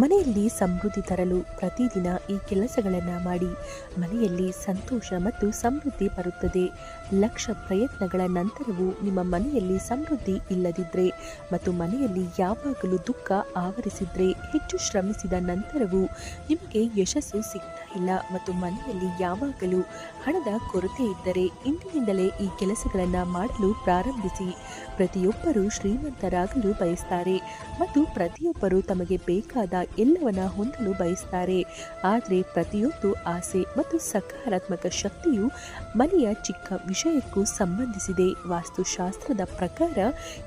ಮನೆಯಲ್ಲಿ ಸಮೃದ್ಧಿ ತರಲು ಪ್ರತಿದಿನ ಈ ಕೆಲಸಗಳನ್ನು ಮಾಡಿ. ಮನೆಯಲ್ಲಿ ಸಂತೋಷ ಮತ್ತು ಸಮೃದ್ಧಿ ಬರುತ್ತದೆ. ಲಕ್ಷ ಪ್ರಯತ್ನಗಳ ನಂತರವೂ ನಿಮ್ಮ ಮನೆಯಲ್ಲಿ ಸಮೃದ್ಧಿ ಇಲ್ಲದಿದ್ದರೆ ಮತ್ತು ಮನೆಯಲ್ಲಿ ಯಾವಾಗಲೂ ದುಃಖ ಆವರಿಸಿದರೆ ಹೆಚ್ಚು ಶ್ರಮಿಸಿದ ನಂತರವೂ ನಿಮಗೆ ಯಶಸ್ಸು ಸಿಗ್ತಾ ಇಲ್ಲ ಮತ್ತು ಮನೆಯಲ್ಲಿ ಯಾವಾಗಲೂ ಹಣದ ಕೊರತೆ ಇದ್ದರೆ ಇಂದಿನಿಂದಲೇ ಈ ಕೆಲಸಗಳನ್ನು ಮಾಡಲು ಪ್ರಾರಂಭಿಸಿ. ಪ್ರತಿಯೊಬ್ಬರೂ ಶ್ರೀಮಂತರಾಗಲು ಬಯಸ್ತಾರೆ ಮತ್ತು ಪ್ರತಿಯೊಬ್ಬರು ತಮಗೆ ಬೇಕಾದ ಎಲ್ಲವನ್ನ ಹೊಂದಲು ಬಯಸ್ತಾರೆ. ಆದರೆ ಪ್ರತಿಯೊಂದು ಆಸೆ ಮತ್ತು ಸಕಾರಾತ್ಮಕ ಶಕ್ತಿಯು ಮನೆಯ ಚಿಕ್ಕ ವಿಷಯಕ್ಕೂ ಸಂಬಂಧಿಸಿದೆ. ವಾಸ್ತುಶಾಸ್ತ್ರದ ಪ್ರಕಾರ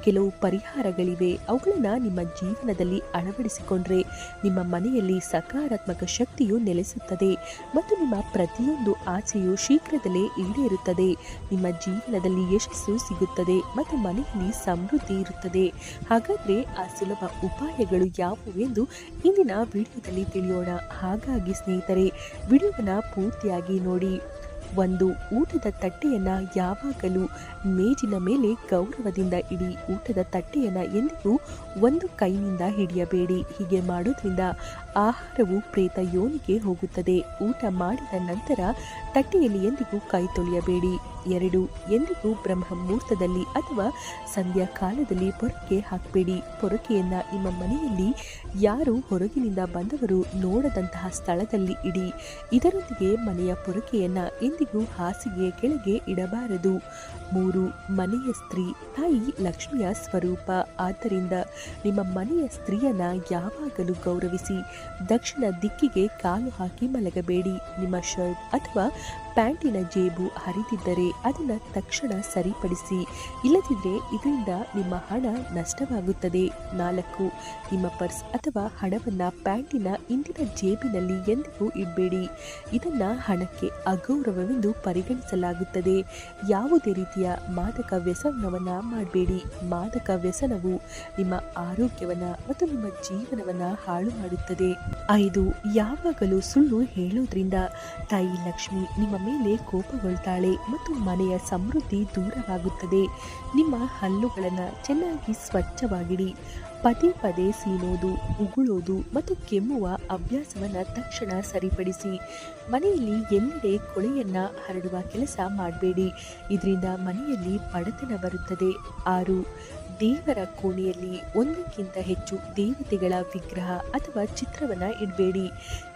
ಕೆಲವು ಪರಿಹಾರಗಳಿವೆ. ಅವುಗಳನ್ನು ನಿಮ್ಮ ಜೀವನದಲ್ಲಿ ಅಳವಡಿಸಿಕೊಂಡ್ರೆ ನಿಮ್ಮ ಮನೆಯಲ್ಲಿ ಸಕಾರಾತ್ಮಕ ಶಕ್ತಿಯು ನೆಲೆಸುತ್ತದೆ ಮತ್ತು ನಿಮ್ಮ ಪ್ರತಿಯೊಂದು ಆಸೆಯು ಶೀಘ್ರದಲ್ಲೇ ಈಡೇರುತ್ತದೆ. ನಿಮ್ಮ ಜೀವನದಲ್ಲಿ ಯಶಸ್ಸು ಸಿಗುತ್ತದೆ ಮತ್ತು ಮನೆಯಲ್ಲಿ ಸಮೃದ್ಧಿ ಇರುತ್ತದೆ. ಹಾಗಾದ್ರೆ ಆ ಸುಲಭ ಉಪಾಯಗಳು ಯಾವುವೆಂದು ಇಂದಿನ ವಿಡಿಯೋದಲ್ಲಿ ತಿಳಿಯೋಣ. ಹಾಗಾಗಿ ಸ್ನೇಹಿತರೆ ವಿಡಿಯೋವನ್ನು ಪೂರ್ತಿಯಾಗಿ ನೋಡಿ. ಒಂದು ಊಟದ ತಟ್ಟೆಯನ್ನು ಯಾವಾಗಲೂ ಮೇಜಿನ ಮೇಲೆ ಗೌರವದಿಂದ ಇಡಿ. ಊಟದ ತಟ್ಟೆಯನ್ನು ಎಂದಿಗೂ ಒಂದು ಕೈನಿಂದ ಹಿಡಿಯಬೇಡಿ. ಹೀಗೆ ಮಾಡೋದ್ರಿಂದ ಆಹಾರವು ಪ್ರೇತ ಯೋನಿಗೆ ಹೋಗುತ್ತದೆ. ಊಟ ಮಾಡಿದ ನಂತರ ತಟ್ಟೆಯಲ್ಲಿ ಎಂದಿಗೂ ಕೈ ತೊಳೆಯಬೇಡಿ. ಎರಡು ಎಂದಿಗೂ ಬ್ರಹ್ಮ ಮುಹೂರ್ತದಲ್ಲಿ ಅಥವಾ ಸಂಧ್ಯಾ ಕಾಲದಲ್ಲಿ ಪೊರಕೆ ಹಾಕಬೇಡಿ. ಪೊರಕೆಯನ್ನ ನಿಮ್ಮ ಮನೆಯಲ್ಲಿ ಯಾರು ಹೊರಗಿನಿಂದ ಬಂದವರು ನೋಡದಂತಹ ಸ್ಥಳದಲ್ಲಿ ಇಡಿ. ಇದರೊಂದಿಗೆ ಮನೆಯ ಪೊರಕೆಯನ್ನ ಎಂದಿಗೂ ಹಾಸಿಗೆ ಕೆಳಗೆ ಇಡಬಾರದು. ಮೂರು, ಮನೆಯ ಸ್ತ್ರೀ, ತಾಯಿ ಲಕ್ಷ್ಮಿಯ ಸ್ವರೂಪ. ಆದ್ದರಿಂದ ನಿಮ್ಮ ಮನೆಯ ಸ್ತ್ರೀಯನ್ನ ಯಾವಾಗಲೂ ಗೌರವಿಸಿ, ದಕ್ಷಿಣ ದಿಕ್ಕಿಗೆ ಕಾಲು ಹಾಕಿ ಮಲಗಬೇಡಿ. ನಿಮ್ಮ ಶರ್ಟ್ ಅಥವಾ ಪ್ಯಾಂಟಿನ ಜೇಬು ಹರಿದಿದ್ದರೆ ಅದನ್ನು ತಕ್ಷಣ ಸರಿಪಡಿಸಿ. ಇಲ್ಲದಿದ್ದರೆ ಇದರಿಂದ ನಿಮ್ಮ ಹಣ ನಷ್ಟವಾಗುತ್ತದೆ. ನಾಲ್ಕು, ನಿಮ್ಮ ಪರ್ಸ್ ಅಥವಾ ಹಣವನ್ನು ಪ್ಯಾಂಟಿನ ಇಂದಿನ ಜೇಬಿನಲ್ಲಿ ಎಂದಿಗೂ ಇಡಬೇಡಿ. ಇದನ್ನು ಹಣಕ್ಕೆ ಅಗೌರವವೆಂದು ಪರಿಗಣಿಸಲಾಗುತ್ತದೆ. ಯಾವುದೇ ರೀತಿಯ ಮಾದಕ ವ್ಯಸನವನ್ನ ಮಾಡಬೇಡಿ. ಮಾದಕ ವ್ಯಸನವು ನಿಮ್ಮ ಆರೋಗ್ಯವನ್ನ ಮತ್ತು ನಿಮ್ಮ ಜೀವನವನ್ನ ಹಾಳು ಮಾಡುತ್ತದೆ. ಐದು, ಯಾವಾಗಲೂ ಸುಳ್ಳು ಹೇಳೋದ್ರಿಂದ ತಾಯಿ ಲಕ್ಷ್ಮಿ ನಿಮ್ಮ ಮೇಲೆ ಕೋಪಗೊಳ್ತಾಳೆ ಮತ್ತು ಮನೆಯ ಸಮೃದ್ಧಿ ದೂರವಾಗುತ್ತದೆ. ನಿಮ್ಮ ಹಲ್ಲುಗಳನ್ನು ಚೆನ್ನಾಗಿ ಸ್ವಚ್ಛವಾಗಿಡಿ. ಪದೇ ಪದೇ ಸೀನೋದು ಉಗುಳೋದು ಮತ್ತು ಕೆಮ್ಮುವ ಅಭ್ಯಾಸವನ್ನು ತಕ್ಷಣ ಸರಿಪಡಿಸಿ. ಮನೆಯಲ್ಲಿ ಎಲ್ಲೆಡೆ ಕೊಳೆಯನ್ನು ಹರಡುವ ಕೆಲಸ ಮಾಡಬೇಡಿ. ಇದರಿಂದ ಮನೆಯಲ್ಲಿ ಬಡತನ ಬರುತ್ತದೆ. ಆರು, ದೇವರ ಕೋಣೆಯಲ್ಲಿ ಒಂದಕ್ಕಿಂತ ಹೆಚ್ಚು ದೇವತೆಗಳ ವಿಗ್ರಹ ಅಥವಾ ಚಿತ್ರವನ್ನು ಇಡಬೇಡಿ.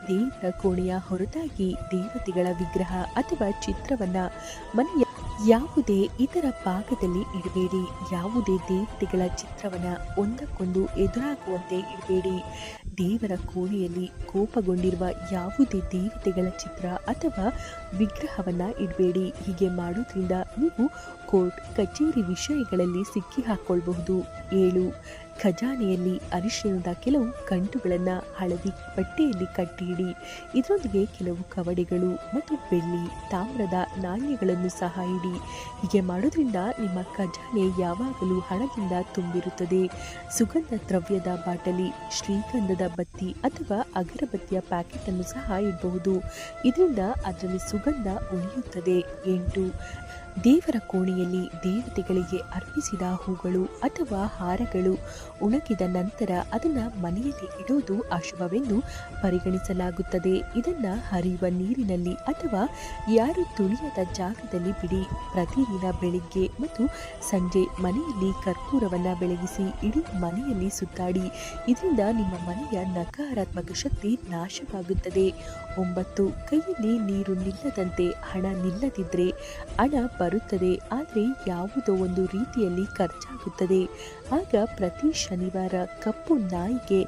ದೇವರ ಕೋಣೆಯ ಹೊರತಾಗಿ ದೇವತೆಗಳ ವಿಗ್ರಹ ಅಥವಾ ಚಿತ್ರವನ್ನು ಮನೆಯ ಯಾವುದೇ ಇತರ ಭಾಗದಲ್ಲಿ ಇಡಬೇಡಿ. ಯಾವುದೇ ದೇವತೆಗಳ ಚಿತ್ರವನ್ನ ಒಂದಕ್ಕೊಂದು ಎದುರಾಗುವಂತೆ ಇಡಬೇಡಿ. ದೇವರ ಕೋಣೆಯಲ್ಲಿ ಕೋಪಗೊಂಡಿರುವ ಯಾವುದೇ ದೇವತೆಗಳ ಚಿತ್ರ ಅಥವಾ ವಿಗ್ರಹವನ್ನ ಇಡಬೇಡಿ. ಹೀಗೆ ಮಾಡೋದ್ರಿಂದ ನೀವು ಕೋರ್ಟ್, ಕಚೇರಿ ವಿಷಯಗಳಲ್ಲಿ ಸಿಕ್ಕಿ ಹಾಕೊಳ್ಬಹುದು ಏಳು ಖಜಾನೆಯಲ್ಲಿ ಅರಿಶಿಣದ ಕೆಲವು ಗಂಟುಗಳನ್ನು ಹಳದಿ ಬಟ್ಟೆಯಲ್ಲಿ ಕಟ್ಟಿಡಿ. ಇದರೊಂದಿಗೆ ಕೆಲವು ಕವಡೆಗಳು ಮತ್ತು ಬೆಳ್ಳಿ, ತಾಮ್ರದ ನಾಣ್ಯಗಳನ್ನು ಸಹ ಇಡಿ. ಹೀಗೆ ಮಾಡೋದ್ರಿಂದ ನಿಮ್ಮ ಖಜಾನೆ ಯಾವಾಗಲೂ ಹಣದಿಂದ ತುಂಬಿರುತ್ತದೆ. ಸುಗಂಧ ದ್ರವ್ಯದ ಬಾಟಲಿ, ಶ್ರೀಗಂಧದ ಬತ್ತಿ ಅಥವಾ ಅಗರಬತ್ತಿಯ ಪ್ಯಾಕೆಟ್ ಅನ್ನು ಸಹ ಇಡಬಹುದು. ಇದರಿಂದ ಅದರಲ್ಲಿ ಸುಗಂಧ ಉಳಿಯುತ್ತದೆ. ಎಂಟು ದೇವರ ಕೋಣೆಯಲ್ಲಿ ದೇವತೆಗಳಿಗೆ ಅರ್ಪಿಸಿದ ಹೂಗಳು ಅಥವಾ ಹಾರಗಳು ಉಣಗಿದ ನಂತರ ಅದನ್ನು ಮನೆಯಲ್ಲಿ ಇಡೋದು ಅಶುಭವೆಂದು ಪರಿಗಣಿಸಲಾಗುತ್ತದೆ. ಇದನ್ನ ಹರಿಯುವ ನೀರಿನಲ್ಲಿ ಅಥವಾ ಯಾರು ತುಳಿಯದ ಜಾಗದಲ್ಲಿ ಬಿಡಿ ಪ್ರತಿದಿನ ಬೆಳಿಗ್ಗೆ ಮತ್ತು ಸಂಜೆ ಮನೆಯಲ್ಲಿ ಕರ್ಪೂರವನ್ನ ಬೆಳಗಿಸಿ ಇಡೀ ಮನೆಯಲ್ಲಿ ಸುತ್ತಾಡಿ, ಇದರಿಂದ ನಿಮ್ಮ ಮನೆಯ ನಕಾರಾತ್ಮಕ ಶಕ್ತಿ ನಾಶವಾಗುತ್ತದೆ. ಒಂಬತ್ತು, ಕೈಯಲ್ಲಿ ನೀರು ನಿಲ್ಲದಂತೆ ಹಣ ನಿಲ್ಲದಿದ್ರೆ ಹಣ ಬರುತ್ತದೆ. ಆದರೆ ಯಾವುದೋ ಒಂದು ರೀತಿಯಲ್ಲಿ ಖರ್ಚಾಗುತ್ತದೆ. ಆಗ ಪ್ರತಿ ಶನಿವಾರ ಕಪ್ಪು ನಾಯಿಗೆ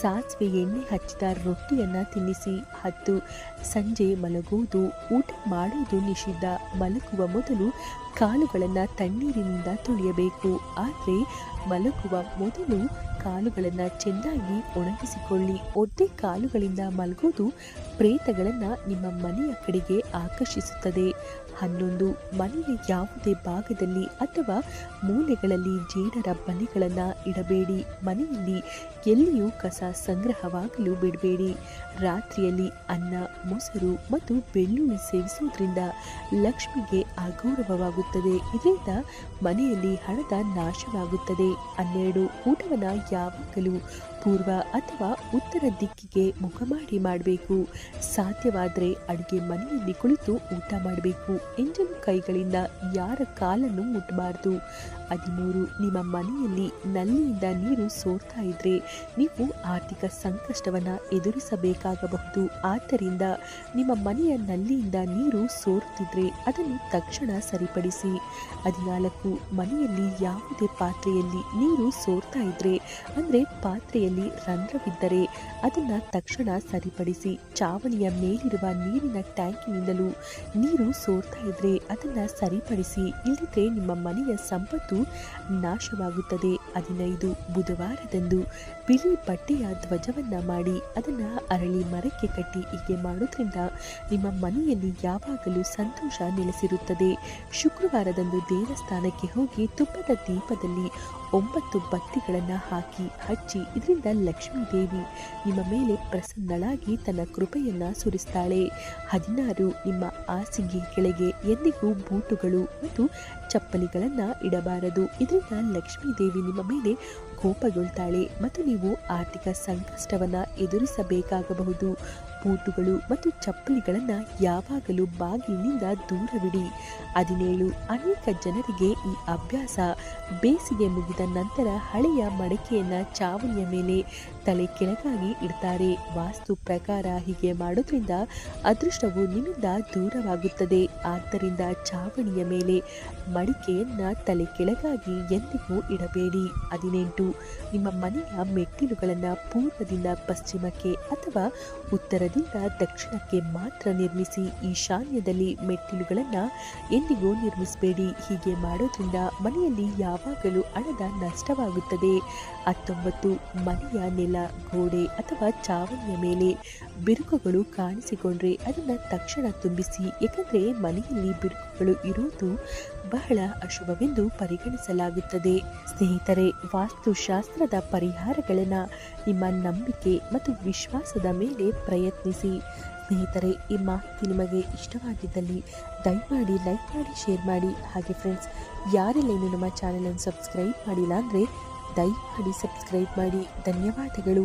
ಸಾಸಿವೆ ಎಣ್ಣೆ ಹಚ್ಚಿದ ರೊಟ್ಟಿಯನ್ನು ತಿನ್ನಿಸಿ. ಹತ್ತು ಸಂಜೆ ಮಲಗುವುದು, ಊಟ ಮಾಡುವುದು ನಿಷಿದ್ಧ. ಮಲಗುವ ಮೊದಲು ಕಾಲುಗಳನ್ನು ತಣ್ಣೀರಿನಿಂದ ತೊಳೆಯಬೇಕು. ಆದರೆ ಮಲಗುವ ಮೊದಲು ಕಾಲುಗಳನ್ನು ಚೆನ್ನಾಗಿ ಒಣಗಿಸಿಕೊಳ್ಳಿ. ಒದ್ದೆ ಕಾಲುಗಳಿಂದ ಮಲಗೋದು ಪ್ರೇತಗಳನ್ನು ನಿಮ್ಮ ಮನೆಯ ಕಡೆಗೆ ಆಕರ್ಷಿಸುತ್ತದೆ. ಹನ್ನೊಂದು ಮನೆಯ ಯಾವುದೇ ಭಾಗದಲ್ಲಿ ಅಥವಾ ಮೂಲೆಗಳಲ್ಲಿ ಜೇಡರ ಬಲೆಗಳನ್ನು ಇಡಬೇಡಿ. ಮನೆಯಲ್ಲಿ ಎಲ್ಲಿಯೂ ಕಸ ಸಂಗ್ರಹವಾಗಲು ಬಿಡಬೇಡಿ. ರಾತ್ರಿಯಲ್ಲಿ ಅನ್ನ, ಮೊಸರು ಮತ್ತು ಬೆಳ್ಳುಳ್ಳಿ ಸೇವಿಸುವುದರಿಂದ ಲಕ್ಷ್ಮಿಗೆ ಅಗೌರವವಾಗುತ್ತದೆ. ಇದರಿಂದ ಮನೆಯಲ್ಲಿ ಹಣದ ನಾಶವಾಗುತ್ತದೆ. ಹನ್ನೆರಡು ಊಟವನ್ನು ಯಾವಾಗಲೂ ಪೂರ್ವ ಅಥವಾ ಉತ್ತರ ದಿಕ್ಕಿಗೆ ಮುಖ ಮಾಡಿ ಮಾಡಬೇಕು. ಸಾಧ್ಯವಾದರೆ ಅಡುಗೆ ಮನೆಯಲ್ಲಿ ಕುಳಿತು ಊಟ ಮಾಡಬೇಕು. ಎಂಜಲು ಕೈಗಳಿಂದ ಯಾರ ಕಾಲನ್ನು ಮುಟ್ಟಬಾರದು. ಹದಿಮೂರು, ನಿಮ್ಮ ಮನೆಯಲ್ಲಿ ನಲ್ಲಿಯಿಂದ ನೀರು ಸೋರ್ತಾ ಇದ್ರೆ ನೀವು ಆರ್ಥಿಕ ಸಂಕಷ್ಟವನ್ನು ಎದುರಿಸಬೇಕಾಗಬಹುದು. ಆದ್ದರಿಂದ ನಿಮ್ಮ ಮನೆಯ ನಲ್ಲಿಯಿಂದ ನೀರು ಸೋರುತ್ತಿದ್ರೆ ಅದನ್ನು ತಕ್ಷಣ ಸರಿಪಡಿಸಿ. ಹದಿನಾಲ್ಕು, ಮನೆಯಲ್ಲಿ ಯಾವುದೇ ಪಾತ್ರೆಯಲ್ಲಿ ನೀರು ಸೋರ್ತಾ ಇದ್ರೆ, ಅಂದರೆ ಪಾತ್ರೆಯಲ್ಲಿ ರಂಧ್ರವಿದ್ದರೆ ಅದನ್ನು ತಕ್ಷಣ ಸರಿಪಡಿಸಿ ಚಾವಣಿಯ ಮೇಲಿರುವ ನೀರಿನ ಟ್ಯಾಂಕಿನಿಂದಲೂ ನೀರು ಸೋರ್ತಾ ಇದ್ರೆ ಅದನ್ನು ಸರಿಪಡಿಸಿ ಇಲ್ಲದೆ ನಿಮ್ಮ ಮನೆಯ ಸಂಪತ್ತು ನಾಶವಾಗುತ್ತದೆ. ಹದಿನೈದು ಬುಧವಾರದಂದು ಬಿಳಿ ಬಟ್ಟೆಯ ಧ್ವಜವನ್ನ ಮಾಡಿ ಅದನ್ನ ಅರಳಿ ಮರಕ್ಕೆ ಕಟ್ಟಿ ಹೀಗೆ ಮಾಡೋದ್ರಿಂದ ನಿಮ್ಮ ಮನೆಯಲ್ಲಿ ಯಾವಾಗಲೂ ಸಂತೋಷ ನೆಲೆಸಿರುತ್ತದೆ. ಶುಕ್ರವಾರದಂದು ದೇವಸ್ಥಾನಕ್ಕೆ ಹೋಗಿ ತುಪ್ಪದ ದೀಪದಲ್ಲಿ ಒಂಬತ್ತು ಬತ್ತಿಗಳನ್ನು ಹಾಕಿ ಹಚ್ಚಿ ಇದರಿಂದ ಲಕ್ಷ್ಮೀ ದೇವಿ ನಿಮ್ಮ ಮೇಲೆ ಪ್ರಸನ್ನಳಾಗಿ ತನ್ನ ಕೃಪೆಯನ್ನ ಸುರಿಸ್ತಾಳೆ. ಹದಿನಾರು ನಿಮ್ಮ ಆಸಿಗೆ ಕೆಳಗೆ ಎಂದಿಗೂ ಬೂಟುಗಳು ಮತ್ತು ಚಪ್ಪಲಿಗಳನ್ನು ಇಡಬಾರದು. ಇದರಿಂದ ಲಕ್ಷ್ಮೀ ದೇವಿ ನಿಮ್ಮ ಮೇಲೆ ಕೋಪಗೊಳ್ತಾಳೆ ಮತ್ತು ನೀವು ಆರ್ಥಿಕ ಸಂಕಷ್ಟವನ್ನು ಎದುರಿಸಬೇಕಾಗಬಹುದು. ಬೂಟುಗಳು ಮತ್ತು ಚಪ್ಪಲಿಗಳನ್ನು ಯಾವಾಗಲೂ ಬಾಗಿಲಿನಿಂದ ದೂರವಿಡಿ. ಹದಿನೇಳು, ಅನೇಕ ಜನರಿಗೆ ಈ ಅಭ್ಯಾಸ. ಬೇಸಿಗೆ ಮುಗಿದ ನಂತರ ಹಳೆಯ ಮಡಕೆಯನ್ನು ಚಾವಣಿಯ ಮೇಲೆ ತಲೆ ಕೆಳಗಾಗಿ ಇಡ್ತಾರೆ. ವಾಸ್ತು ಪ್ರಕಾರ ಹೀಗೆ ಮಾಡೋದ್ರಿಂದ ಅದೃಷ್ಟವು ನಿಮ್ಮಿಂದ ದೂರವಾಗುತ್ತದೆ. ಆದ್ದರಿಂದ ಚಾವಣಿಯ ಮೇಲೆ ಮಡಿಕೆಯನ್ನು ತಲೆ ಕೆಳಗಾಗಿ ಎಂದಿಗೂ ಇಡಬೇಡಿ. ಹದಿನೆಂಟು, ನಿಮ್ಮ ಮನೆಯ ಮೆಟ್ಟಿಲುಗಳನ್ನು ಪೂರ್ವದಿಂದ ಪಶ್ಚಿಮಕ್ಕೆ ಅಥವಾ ಉತ್ತರದಿಂದ ದಕ್ಷಿಣಕ್ಕೆ ಮಾತ್ರ ನಿರ್ಮಿಸಿ ಈಶಾನ್ಯದಲ್ಲಿ ಮೆಟ್ಟಿಲುಗಳನ್ನು ಎಂದಿಗೂ ನಿರ್ಮಿಸಬೇಡಿ. ಹೀಗೆ ಮಾಡೋದ್ರಿಂದ ಮನೆಯಲ್ಲಿ ಯಾವಾಗಲೂ ಹಣದ ನಷ್ಟವಾಗುತ್ತದೆ. ಹತ್ತೊಂಬತ್ತು ಮನೆಯ ನೆಲ, ಗೋಡೆ ಅಥವಾ ಚಾವಣಿಯ ಮೇಲೆ ಬಿರುಕುಗಳು ಕಾಣಿಸಿಕೊಂಡ್ರೆ ಅದನ್ನು ತಕ್ಷಣ ತುಂಬಿಸಿ, ಏಕೆಂದರೆ ಮನೆಯಲ್ಲಿ ಬಿರುಕುಗಳು ಇರುವುದು ಬಹಳ ಅಶುಭವೆಂದು ಪರಿಗಣಿಸಲಾಗುತ್ತದೆ. ಸ್ನೇಹಿತರೆ, ವಾಸ್ತುಶಾಸ್ತ್ರದ ಪರಿಹಾರಗಳನ್ನು ನಿಮ್ಮ ನಂಬಿಕೆ ಮತ್ತು ವಿಶ್ವಾಸದ ಮೇಲೆ ಪ್ರಯತ್ನಿಸಿ. ಸ್ನೇಹಿತರೆ, ಈ ಮಾಹಿತಿ ನಿಮಗೆ ಇಷ್ಟವಾಗಿದ್ದಲ್ಲಿ ದಯಮಾಡಿ ಲೈಕ್ ಮಾಡಿ, ಶೇರ್ ಮಾಡಿ. ಹಾಗೆ ಫ್ರೆಂಡ್ಸ್ ಯಾರೆಲ್ಲ ಇನ್ನು ನಮ್ಮ ಚಾನಲನ್ನು ಸಬ್ಸ್ಕ್ರೈಬ್ ಮಾಡಿಲ್ಲ ಅಂದರೆ ದಯಮಾಡಿ ಸಬ್ಸ್ಕ್ರೈಬ್ ಮಾಡಿ. ಧನ್ಯವಾದಗಳು.